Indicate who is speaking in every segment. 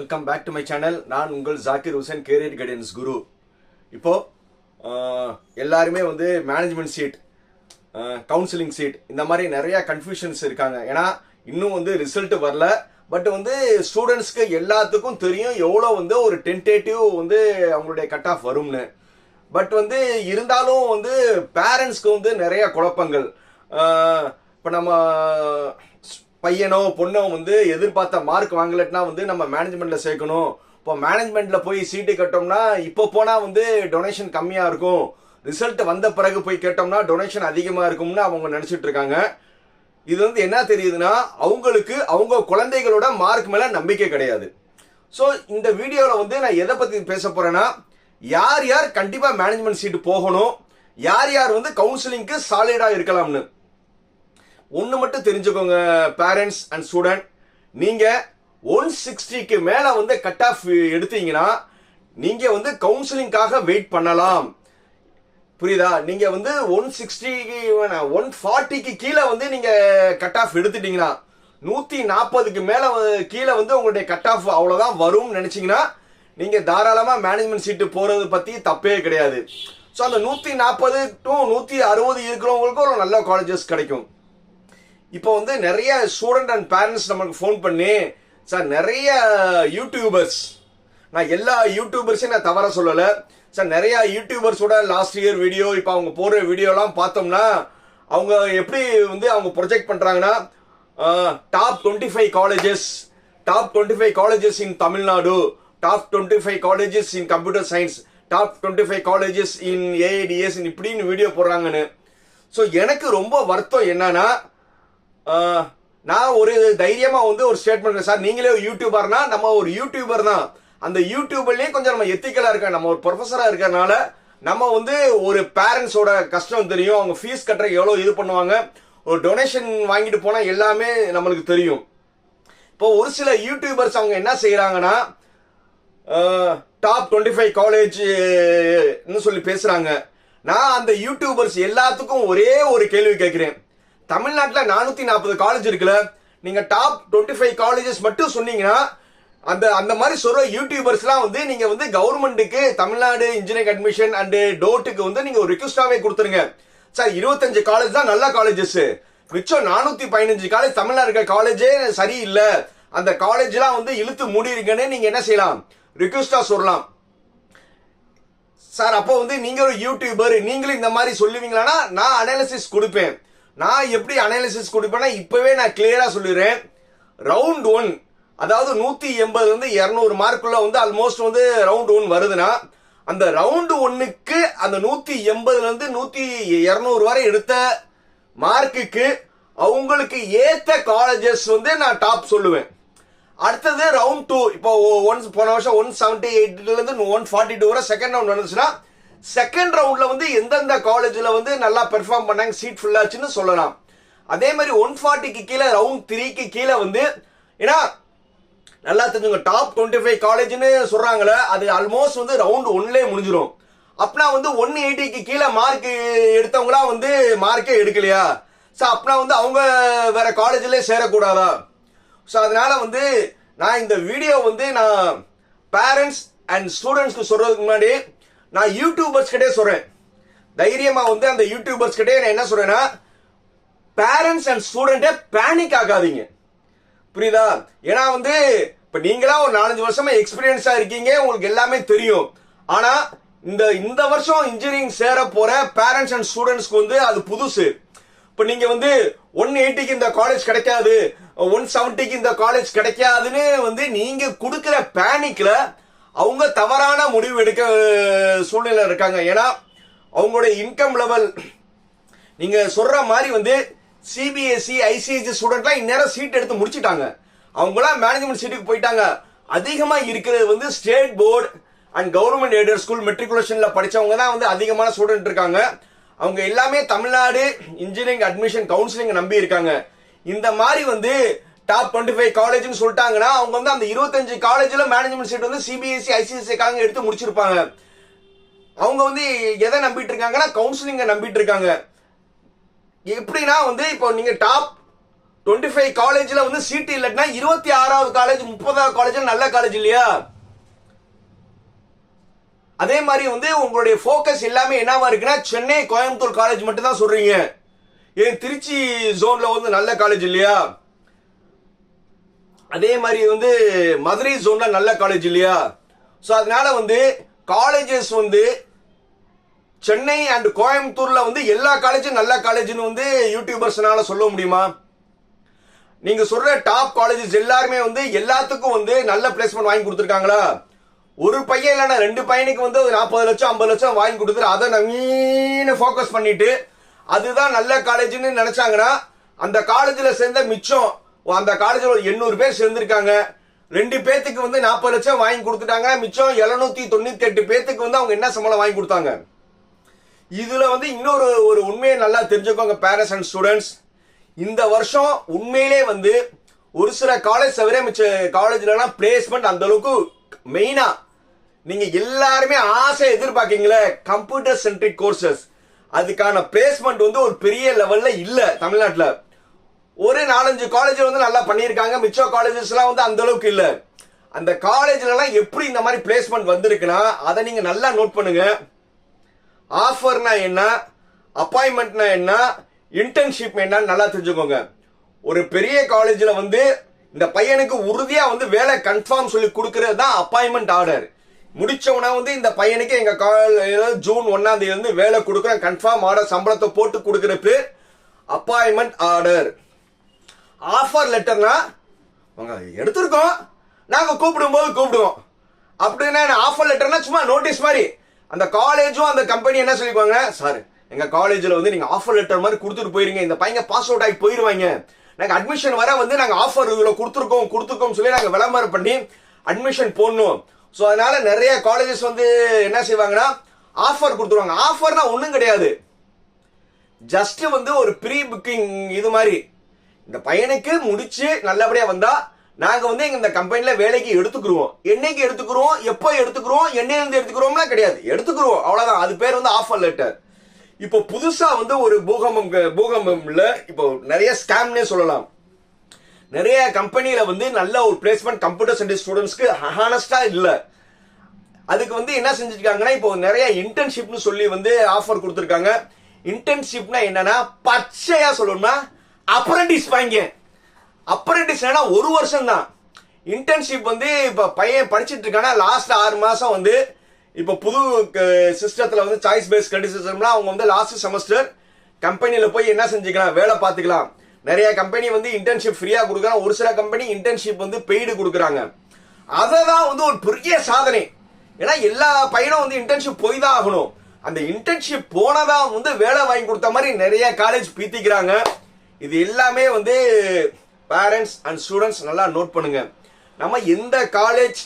Speaker 1: Welcome back to my channel நான் உங்கள் Zakir Hussain career guidance Guru இப்போது எல்லாருமே வந்து மேனேஜ்மெண்ட் சீட் கவுன்சிலிங் சீட் இந்த மாதிரி நிறைய கன்ஃபியூஷன்ஸ் இருக்காங்க. ஏன்னா இன்னும் வந்து ரிசல்ட் வரல. பட் வந்து ஸ்டூடெண்ட்ஸ்க்கு எல்லாத்துக்கும் தெரியும் எவ்வளோ வந்து ஒரு டென்டேட்டிவ் வந்து அவங்களுடைய கட் ஆஃப் வரும்னு. பட் வந்து இருந்தாலும் வந்து பேரண்ட்ஸ்க்கு வந்து நிறைய குழப்பங்கள். இப்போ நம்ம பையனோ பொண்ணோ வந்து எதிர்பார்த்த மார்க் வாங்கலட்னா வந்து நம்ம மேனேஜ்மெண்ட்டில் சேர்க்கணும். இப்போ மேனேஜ்மெண்ட்டில் போய் சீட்டு கட்டோம்னா இப்போ போனால் வந்து டொனேஷன் கம்மியாக இருக்கும். ரிசல்ட் வந்த பிறகு போய் கேட்டோம்னா டொனேஷன் அதிகமாக இருக்கும்னு அவங்க நினச்சிட்டு இருக்காங்க. இது வந்து என்ன தெரியுதுன்னா அவங்களுக்கு அவங்க குழந்தைகளோட மார்க் மேலே நம்பிக்கை கிடையாது. ஸோ இந்த வீடியோவில் வந்து நான் எதை பற்றி பேச போகிறேன்னா யார் யார் கண்டிப்பாக மேனேஜ்மெண்ட் சீட்டு போகணும் யார் யார் வந்து கவுன்சிலிங்க்கு சாலிடாக இருக்கலாம்னு. ஒன்று மட்டும் தெரிஞ்சுக்கோங்க பேரண்ட்ஸ் அண்ட் ஸ்டூடெண்ட் நீங்கள் ஒன் சிக்ஸ்டிக்கு மேலே வந்து கட் ஆஃப் எடுத்தீங்கன்னா நீங்கள் வந்து கவுன்சிலிங்காக வெயிட் பண்ணலாம். புரியுதா? நீங்கள் வந்து ஒன் சிக்ஸ்டிக்கு ஒன் ஃபார்ட்டிக்கு கீழே வந்து நீங்கள் கட் ஆஃப் எடுத்துட்டீங்கன்னா நூற்றி நாற்பதுக்கு மேலே கீழே வந்து உங்களுடைய கட் ஆஃப் அவ்வளோதான் வரும்னு நினச்சிங்கன்னா நீங்கள் தாராளமாக மேனேஜ்மெண்ட் சீட்டு போகிறது பற்றி தப்பே கிடையாது. ஸோ அந்த நூற்றி நாற்பது டு நூற்றி அறுபது இருக்கிறவங்களுக்கும் ஒரு நல்ல காலேஜஸ் கிடைக்கும். இப்போ வந்து நிறைய ஸ்டூடெண்ட் அண்ட் பேரண்ட்ஸ் நம்மளுக்கு ஃபோன் பண்ணி சார் நிறைய யூடியூபர்ஸ் நான் எல்லா யூடியூபர்ஸையும் நான் தவற சொல்லலை. சார் நிறைய யூடியூபர்ஸோட லாஸ்ட் இயர் வீடியோ இப்போ அவங்க போடுற வீடியோலாம் பார்த்தோம்னா அவங்க எப்படி வந்து அவங்க ப்ரொஜெக்ட் பண்ணுறாங்கன்னா top twenty five colleges top twenty five colleges in Tamil Nadu top twenty five colleges in computer science top twenty five colleges in AIDS இப்படின்னு வீடியோ போடுறாங்கன்னு. ஸோ எனக்கு ரொம்ப வருத்தம் என்னன்னா நான் ஒரு தைரியமா வந்து ஒரு ஸ்டேட்மெண்ட் சார் நீங்களே ஒரு யூடியூபர்னா நம்ம ஒரு யூடியூபர் தான் அந்த யூடியூபர்லயே கொஞ்சம் நம்ம எத்திக்கலா இருக்க நம்ம ஒரு ப்ரொஃபஸரா இருக்கிறனால நம்ம வந்து ஒரு பேரண்ட்ஸோட கஷ்டம் தெரியும். அவங்க ஃபீஸ் கட்டுற எவ்வளோ இது பண்ணுவாங்க. ஒரு டொனேஷன் வாங்கிட்டு போனால் எல்லாமே நம்மளுக்கு தெரியும். இப்போ ஒரு சில யூடியூபர்ஸ் அவங்க என்ன செய்கிறாங்கன்னா டாப் டுவெண்ட்டி ஃபைவ் காலேஜ்னு சொல்லி பேசுகிறாங்க நான் அந்த யூடியூபர்ஸ் எல்லாத்துக்கும் ஒரே ஒரு கேள்வி கேட்குறேன். தமிழ்நாட்டில் நானூத்தி நாற்பது காலேஜ் இருக்குல்ல. நீங்க டாப் டுவெண்ட்டி ஃபைவ் காலேஜஸ் மட்டும் சொன்னீங்கன்னா அந்த அந்த மாதிரி சொல்ற யூடியூபர்ஸ்லாம் வந்து நீங்க வந்து கவர்மெண்ட்டுக்கு தமிழ்நாடு இன்ஜினியரிங் அட்மிஷன் அண்ட் டோட்டுக்கு வந்து நீங்க ஒரு ரிக்வஸ்டாவே கொடுத்துருங்க. சார் இருபத்தஞ்சு காலேஜ் தான் நல்ல காலேஜஸ் மிச்சம் நானூத்தி பதினஞ்சு காலேஜ் தமிழ்நாடு இருக்க காலேஜே சரியில்லை. அந்த காலேஜ்லாம் வந்து இழுத்து மூடிருங்கன்னு நீங்க என்ன செய்யலாம்? ரிக்வஸ்டா சொல்லலாம். சார் அப்போ வந்து நீங்க ஒரு யூடியூபர் நீங்களும் இந்த மாதிரி சொல்லுவீங்களான்னா நான் அனாலிசிஸ் கொடுப்பேன். நான் எப்படி அனாலிசிஸ் கொடுப்பேன்னா இப்போவே நான் கிளியராக சொல்லிடுறேன். ரவுண்ட் ஒன் அதாவது நூற்றி எண்பதுலேருந்து இரநூறு மார்க்குள்ளே வந்து ஆல்மோஸ்ட் வந்து ரவுண்ட் ஒன் வருதுன்னா அந்த ரவுண்டு ஒன்றுக்கு அந்த நூற்றி எண்பதுலேருந்து நூற்றி இரநூறு வரை எடுத்த மார்க்குக்கு அவங்களுக்கு ஏற்ற காலேஜஸ் வந்து நான் டாப் சொல்லுவேன். அடுத்தது ரவுண்ட் டூ இப்போ ஒன் போன வருஷம் ஒன் செவன்ட்டி எயிட்லேருந்து ஒன் ஃபார்ட்டி டூ வரை செகண்ட் ரவுண்ட் வந்துச்சுன்னா செகண்ட் ரவுண்டில் வந்து எந்தெந்த காலேஜில் வந்து நல்லா பெர்ஃபார்ம் பண்ணாங்க சீட் ஃபுல்லாச்சுன்னு சொல்லலாம். அதே மாதிரி ஒன் ஃபார்ட்டிக்கு கீழே ரவுண்ட் த்ரீக்கு கீழே வந்து ஏன்னா நல்லா தெரிஞ்சுங்க டாப் டுவெண்ட்டி ஃபைவ் காலேஜ்னு சொல்கிறாங்களே அது ஆல்மோஸ்ட் வந்து ரவுண்ட் ஒன்லேயே முடிஞ்சிடும் அப்பனா வந்து ஒன் எயிட்டிக்கு கீழே மார்க் எடுத்தவங்களா வந்து மார்க்கே எடுக்கலையா? ஸோ அப்பனா வந்து அவங்க வேற காலேஜ்லேயே சேரக்கூடாதா? ஸோ அதனால வந்து நான் இந்த வீடியோ வந்து நான் பேரண்ட்ஸ் அண்ட் ஸ்டூடெண்ட்ஸ்க்கு சொல்கிறதுக்கு முன்னாடி நான் யூடியூபர்ஸ் கிட்டே சொல்றேன். தைரியமா வந்து அந்த யூடியூபர்ஸ் கிட்டே நான் என்ன சொல்றேன்னா பேரண்ட்ஸ் அண்ட் ஸ்டூடெண்ட்டே பேனிக் ஆகாதீங்க. புரியுதா? ஏன்னா வந்து இப்ப நீங்களா ஒரு நாலஞ்சு வருஷமா எக்ஸ்பீரியன்ஸா இருக்கீங்க உங்களுக்கு எல்லாமே தெரியும். ஆனா இந்த இந்த வருஷம் இன்ஜினியரிங் சேர போற பேரண்ட்ஸ் அண்ட் ஸ்டூடெண்ட்ஸ்க்கு வந்து அது புதுசு. இப்ப நீங்க வந்து ஒன் எயிட்டிக்கு இந்த காலேஜ் கிடைக்காது ஒன் செவன்ட்டிக்கு இந்த காலேஜ் கிடைக்காதுன்னு வந்து நீங்க கொடுக்குற பேனிக்ல அவங்க தவறான முடிவு எடுக்க சூழ்நிலை இருக்காங்க. ஏன்னா அவங்களுடைய இன்கம் லெவல் நீங்க சொல்ற மாதிரி வந்து சிபிஎஸ்சி ஐசிஎஸ்சி ஸ்டூடெண்ட்லாம் இந்நேரம் சீட் எடுத்து முடிச்சுட்டாங்க. அவங்களாம் மேனேஜ்மெண்ட் சீட்டுக்கு போயிட்டாங்க. அதிகமாக இருக்கிறது வந்து state board and government aided school மெட்ரிகுலேஷனில் படித்தவங்க தான் வந்து அதிகமான ஸ்டூடெண்ட் இருக்காங்க. அவங்க எல்லாமே தமிழ்நாடு இன்ஜினியரிங் அட்மிஷன் கவுன்சிலிங் நம்பி இருக்காங்க. இந்த மாதிரி வந்து டாப் டுவெண்ட்டி ஃபைவ் காலேஜ்னு சொல்லிட்டாங்கன்னா அவங்க வந்து அந்த இருபத்தஞ்சு காலேஜில் மேனேஜ்மெண்ட் சீட் வந்து சிபிஎஸ்சி ஐசிஎஸ்சி காலங்க எடுத்து முடிச்சிருப்பாங்க. அவங்க வந்து எதை நம்பிட்டு இருக்காங்கன்னா கவுன்சிலிங்கை நம்பிட்டு இருக்காங்க. எப்படின்னா வந்து இப்போ நீங்கள் டாப் டுவெண்ட்டி ஃபைவ் காலேஜில் வந்து சீட்டு இல்லைன்னா இருபத்தி ஆறாவது காலேஜ் முப்பதாவது காலேஜ் நல்ல காலேஜ் இல்லையா? அதே மாதிரி வந்து உங்களுடைய ஃபோக்கஸ் எல்லாமே என்னவா இருக்குன்னா சென்னை கோயம்புத்தூர் காலேஜ் மட்டும் தான் சொல்றீங்க. ஏன் திருச்சி ஜோன்ல வந்து நல்ல காலேஜ் இல்லையா? அதே மாதிரி வந்து மதுரை ஜோன்ல நல்ல காலேஜ் இல்லையா? ஸோ அதனால வந்து காலேஜஸ் வந்து சென்னை அண்ட் கோயம்புத்தூர்ல வந்து எல்லா காலேஜும் நல்ல காலேஜ்னு வந்து யூடியூபர்ஸ்னால சொல்ல முடியுமா? நீங்க சொல்ற டாப் காலேஜஸ் எல்லாருமே வந்து எல்லாத்துக்கும் வந்து நல்ல பிளேஸ்மெண்ட் வாங்கி கொடுத்துருக்காங்களா? ஒரு பையன் இல்லைன்னா ரெண்டு பையனுக்கு வந்து ஒரு நாற்பது லட்சம் ஐம்பது லட்சம் வாங்கி கொடுத்துரு அதை நவீன ஃபோக்கஸ் பண்ணிட்டு அதுதான் நல்ல காலேஜ்னு நினைச்சாங்கன்னா அந்த காலேஜில் சேர்ந்த மிச்சம் அந்த காலேஜில் ஒரு எண்ணூறு பேர் சேர்ந்திருக்காங்க. ரெண்டு பேத்துக்கு வந்து நாற்பது லட்சம் வாங்கி கொடுத்துட்டாங்க. மிச்சம் எழுநூத்தி தொண்ணூத்தி எட்டு பேத்துக்கு வந்து அவங்க என்ன சம்பளம் வாங்கி கொடுத்தாங்க? இதுல வந்து இன்னொரு ஒரு உண்மையை நல்லா தெரிஞ்சுக்கோங்க பேரண்ட்ஸ் அண்ட் ஸ்டூடெண்ட்ஸ் இந்த வருஷம் உண்மையிலே வந்து ஒரு சில காலேஜ் தவிர மிச்ச காலேஜ்லாம் பிளேஸ்மெண்ட் அந்த அளவுக்கு மெயினா நீங்க எல்லாருமே ஆசை எதிர்பார்க்கீங்களே கம்ப்யூட்டர் சென்ட்ரிக் கோர்சஸ் அதுக்கான பிளேஸ்மெண்ட் வந்து ஒரு பெரிய லெவல்ல இல்ல தமிழ்நாட்டில். ஒரு நாலஞ்சு காலேஜ் வந்து நல்லா பண்ணியிருக்காங்க. மிச்சோ காலேஜஸ்லாம் வந்து அந்த அளவுக்கு இல்லை. அந்த காலேஜ்லலாம் எப்படி இந்த மாதிரி பிளேஸ்மெண்ட் வந்திருக்குன்னா அதை நீங்கள் நல்லா நோட் பண்ணுங்க. ஆஃபர்னா என்ன? அப்பாயின்மெண்ட்னா என்ன? இன்டர்ன்ஷிப் என்னன்னு நல்லா தெரிஞ்சுக்கோங்க. ஒரு பெரிய காலேஜில் வந்து இந்த பையனுக்கு உறுதியாக வந்து வேலை கன்ஃபார்ம் சொல்லி கொடுக்கறது தான் அப்பாயின்மெண்ட் ஆர்டர் முடிச்சவனா வந்து இந்த பையனுக்கு எங்க காலேஜ் ஜூன் ஒன்னாம் தேதி வந்து வேலை கொடுக்குறேன் கன்ஃபார்ம் ஆர்டர் சம்பளத்தை போட்டு கொடுக்குறப்ப அப்பாயின்மெண்ட் ஆர்டர் ஆஃபர் லெட்டர்னா அவங்க எடுத்திருக்கோம். நாங்க கூப்பிடும்போது கூப்பிடுவோம். அப்படின்னா ஆஃபர் லெட்டர்னா சும்மா நோட்டீஸ் மாதிரி. அந்த காலேஜும் அந்த கம்பெனி என்ன சொல்லிக்குவாங்க? சார் எங்கள் காலேஜில் வந்து நீங்கள் ஆஃபர் லெட்டர் மாதிரி கொடுத்துட்டு போயிருங்க. இந்த பையன் பாஸ் அவுட் ஆகி போயிருவாங்க. நாங்கள் அட்மிஷன் வர வந்து நாங்கள் ஆஃபர் இதில் கொடுத்துருக்கோம் கொடுத்துருக்கோம் சொல்லி நாங்கள் விளம்பரம் பண்ணி அட்மிஷன் போடணும். ஸோ அதனால நிறைய காலேஜஸ் வந்து என்ன செய்வாங்கன்னா ஆஃபர் கொடுத்துருவாங்க. ஆஃபர்னா ஒன்றும் கிடையாது. ஜஸ்ட் வந்து ஒரு ப்ரீ புக்கிங் இது மாதிரி. இந்த பையனுக்கு முடிச்சு நல்லபடியா வந்தா நாங்க வந்து எங்க இந்த கம்பெனில வேலைக்கு எடுத்துக்கிறோம் என்னைக்கு எடுத்துக்கிறோம் எப்போ எடுத்துக்கிறோம் என்னையில இருந்து எடுத்துக்கிறோம்னா கிடையாது. எடுத்துக்கிறோம் அவ்வளவுதான். அது பேர் வந்து ஆஃபர் லெட்டர் இப்போ புதுசா வந்து ஒரு பூகம்பம் பூகம்பம்ல இப்போ நிறைய ஸ்கேம்னே சொல்லலாம். நிறைய கம்பெனியில வந்து நல்ல ஒரு பிளேஸ்மெண்ட் கம்ப்யூட்டர் சயின்ஸ் ஸ்டூடெண்ட்ஸ்க்கு ஹானஸ்டா இல்ல. அதுக்கு வந்து என்ன செஞ்சிருக்காங்கன்னா இப்போ நிறைய இன்டர்ன்ஷிப்னு சொல்லி வந்து ஆஃபர் கொடுத்துருக்காங்க. இன்டர்ன்ஷிப்னா என்னன்னா பச்சையா சொல்லணும்னா அப்ரண்டிஸ் வாங்க. அப்ரண்டிஸ் ஒரு வருஷம் தான் இன்டர்ன்ஷிப் வந்து இப்ப பையன் படிச்சுட்டு இருக்கானா லாஸ்ட் ஆறு மாசம் வந்து இப்ப புது சிஸ்டத்துல வந்து சாய்ஸ் பேஸ் கிரெடிசிசம்லாம் அவங்க வந்து லாஸ்ட் செமஸ்டர் கம்பெனியில் போய் என்ன செஞ்சுக்கலாம்? வேலை பார்த்துக்கலாம். நிறைய கம்பெனி வந்து இன்டர்ன்ஷிப் ஃப்ரீயா கொடுக்குறாங்க. ஒரு சில கம்பெனி இன்டர்ன்ஷிப் வந்து பெய்டு கொடுக்குறாங்க. அதை தான் வந்து ஒரு பெரிய சாதனை. ஏன்னா எல்லா பையனும் வந்து இன்டர்ன்ஷிப் போய் தான் ஆகணும். அந்த இன்டர்ன்ஷிப் போனதா வந்து வேலை வாங்கி கொடுத்த மாதிரி நிறைய காலேஜ் பீத்திக்கிறாங்க. இது எல்லாமே வந்து பேரண்ட்ஸ் அண்ட் ஸ்டூடெண்ட்ஸ் நல்லா நோட் பண்ணுங்க. நம்ம எந்த காலேஜ்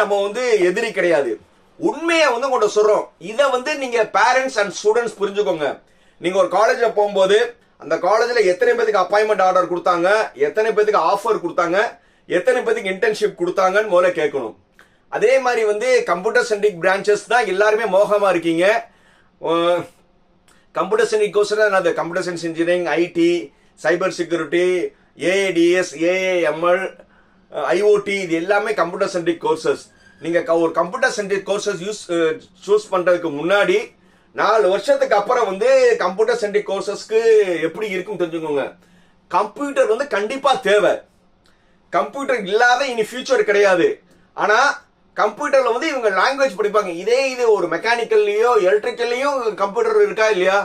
Speaker 1: நம்ம வந்து எதிரி கிடையாது. உண்மையை வந்து உங்கள்கிட்ட சொல்றோம். இதை வந்து நீங்க பேரண்ட்ஸ் அண்ட் ஸ்டூடெண்ட்ஸ் புரிஞ்சுக்கோங்க. நீங்க ஒரு காலேஜில் போகும்போது அந்த காலேஜில் எத்தனை பேருக்கு அப்பாயின்மெண்ட் ஆர்டர் கொடுத்தாங்க எத்தனை பேருக்கு ஆஃபர் கொடுத்தாங்க எத்தனை பேருக்கு இன்டர்ன்ஷிப் கொடுத்தாங்கன்னு முதல்ல கேட்கணும். அதே மாதிரி வந்து கம்ப்யூட்டர் சென்ட்ரிக் பிரான்ச்சஸ் தான் எல்லாருமே மோகமாக இருக்கீங்க. கம்ப்யூட்டர் சயின்ஸ் கோர்ஸ் அது computer science engineering IT cyber security AADS AAML IOT இது எல்லாமே கம்ப்யூட்டர் சென்ட்ரிக் கோர்சஸ் நீங்கள் ஒரு computer centric courses use choose பண்ணுறதுக்கு முன்னாடி நாலு வருஷத்துக்கு அப்புறம் வந்து கம்ப்யூட்டர் சென்ட்ரிக் கோர்சஸ்க்கு எப்படி இருக்கும் தெரிஞ்சுக்கோங்க. கம்ப்யூட்டர் வந்து கண்டிப்பாக தேவை. கம்ப்யூட்டர் இல்லாத இனி ஃபியூச்சர் கிடையாது. ஆனால் கம்ப்யூட்டர்ல வந்து இவங்க லாங்குவேஜ் படிப்பாங்க. இதே இது ஒரு மெக்கானிக்கல்லையோ எலக்ட்ரிக்கல்லையும் கம்ப்யூட்டர் இருக்கா இல்லையா?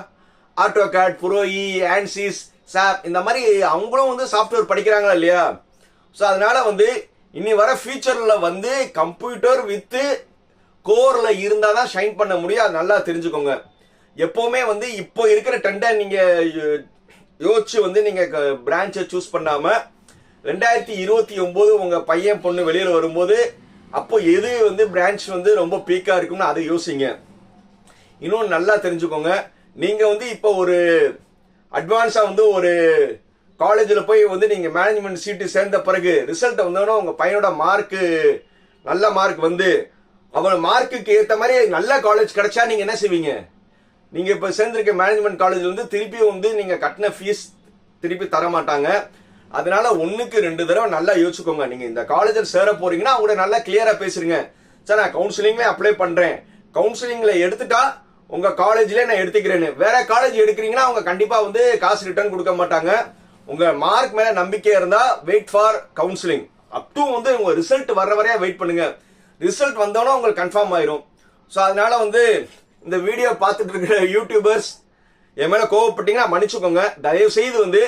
Speaker 1: ஆட்டோ கேட் புரோஇ ஆன்சிஸ் சாப் இந்த மாதிரி அவங்களும் வந்து சாஃப்ட்வேர் படிக்கிறாங்களா இல்லையா? ஸோ அதனால வந்து இனி வர ஃபியூச்சரில் வந்து கம்ப்யூட்டர் வித்து கோரில் இருந்தால் தான் ஷைன் பண்ண முடியும். அது நல்லா தெரிஞ்சுக்கோங்க. எப்போவுமே வந்து இப்போ இருக்கிற ட்ரெண்டை நீங்கள் யோசிச்சு வந்து நீங்கள் பிரான்ச்சை சூஸ் பண்ணாமல் ரெண்டாயிரத்தி இருபத்தி ஒம்பது உங்கள் பையன் பொண்ணு வெளியில் வரும்போது அப்போ எது வந்து பிரான்ச் வந்து ரொம்ப பீக்காக இருக்கும்னு அதை யோசிங்க. இன்னொன்று நல்லா தெரிஞ்சுக்கோங்க. நீங்கள் வந்து இப்போ ஒரு அட்வான்ஸாக வந்து ஒரு காலேஜில் போய் வந்து நீங்கள் மேனேஜ்மெண்ட் சீட்டு சேர்ந்த பிறகு ரிசல்ட்டை வந்தோன்னா உங்கள் பையனோட மார்க்கு நல்ல மார்க் வந்து அவன் மார்க்குக்கு ஏற்ற மாதிரி நல்ல காலேஜ் கிடைச்சா நீங்கள் என்ன செய்வீங்க? நீங்கள் இப்போ சேர்ந்துருக்க மேனேஜ்மெண்ட் காலேஜ் வந்து திருப்பி வந்து நீங்கள் கட்டின ஃபீஸ் திருப்பி தர மாட்டாங்க அதனால ஒன்றுக்கு ரெண்டு தடவை நல்லா யோசிச்சுக்கோங்க. நீங்கள் இந்த காலேஜில் சேர போறீங்கன்னா அவங்க நல்லா கிளியராக பேசுறீங்க சார் நான் கவுன்சிலிங்லேயே அப்ளை பண்ணுறேன் கவுன்சிலிங்கில் எடுத்துட்டா உங்கள் காலேஜ்லேயே நான் எடுத்துக்கிறேன்னு வேற காலேஜ் எடுக்கிறீங்கன்னா அவங்க கண்டிப்பாக வந்து காசு ரிட்டர்ன் கொடுக்க மாட்டாங்க. உங்கள் மார்க் மேலே நம்பிக்கை இருந்தால் wait for counselling up to வந்து உங்கள் ரிசல்ட் வர்ற வரையா வெயிட் பண்ணுங்க. ரிசல்ட் வந்தோன்னா உங்களுக்கு கன்ஃபார்ம் ஆயிரும். ஸோ அதனால வந்து இந்த வீடியோ பார்த்துட்டு இருக்கிற யூடியூபர்ஸ் என் மேலே கோவப்பட்டீங்கன்னா மன்னிச்சுக்கோங்க. தயவு செய்து வந்து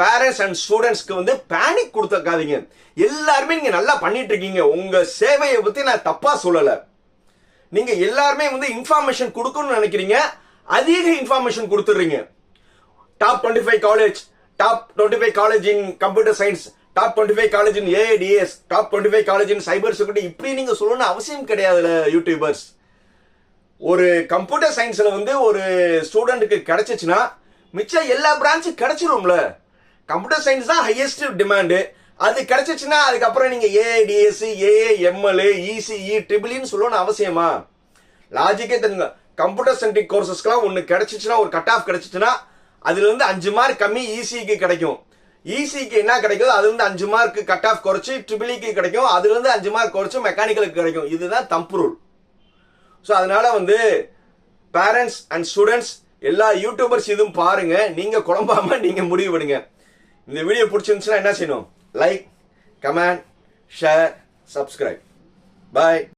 Speaker 1: பேரண்ட்ஸ் அண்ட் ஸ்டூடெண்ட்ஸ்க்கு வந்து பேனிக் கொடுத்துக்காதீங்க எல்லாருமே நீங்க நல்லா பண்ணிட்டு இருக்கீங்க உங்க சேவையை பத்தி நான் தப்பா சொல்லல. நீங்க எல்லாருமே வந்து இன்ஃபார்மேஷன் கொடுக்கணும்னு நினைக்கிறீங்க. அதிக information கொடுத்துடுறீங்க. Top twenty five college top twenty five college in computer science top twenty five college in AIDS top twenty five college in cyber security இப்படி நீங்க சொல்லணும்னு அவசியம் கிடையாதுல யூடியூபர்ஸ் ஒரு கம்ப்யூட்டர் சயின்ஸில் வந்து ஒரு ஸ்டூடெண்ட்டுக்கு கிடைச்சிச்சுன்னா மிச்சம் எல்லா பிரான்ச்சும் கிடைச்சிரும்ல. கம்ப்யூட்டர் சயின்ஸ் தான் ஹையஸ்ட் டிமாண்டு அது கிடைச்சிச்சுன்னா அதுக்கப்புறம் நீங்கள் ஏஐடிஎஸ் ஏஏஎம்எல் இசிஇ ட்ரிபிள்னு சொல்லணும்னு அவசியமா? லாஜிக்கே தெரியுங்க கம்ப்யூட்டர் சென்ட்ரிக் கோர்சஸ்க்குலாம் ஒன்று கிடைச்சிச்சுன்னா ஒரு கட் ஆஃப் கிடைச்சிச்சுன்னா அதுலேருந்து அஞ்சு மார்க் கம்மி இசிக்கு கிடைக்கும். இசிக்கு என்ன கிடைக்குதோ அதுலேருந்து அஞ்சு மார்க் கட் ஆஃப் குறைச்சி ட்ரிபிளிக்கு கிடைக்கும். அதுலேருந்து அஞ்சு மார்க் குறைச்சி மெக்கானிக்கலுக்கு கிடைக்கும். இதுதான் தம்பு ரூல் ஸோ அதனால வந்து பேரண்ட்ஸ் அண்ட் ஸ்டூடெண்ட்ஸ் எல்லா யூடியூபர்ஸ் இதுவும் பாருங்க. நீங்க குழம்பாம நீங்க முடிவு பண்ணுங்க இந்த வீடியோ பிடிச்சிருந்துச்சுன்னா என்ன செய்யணும்? Like comment share subscribe bye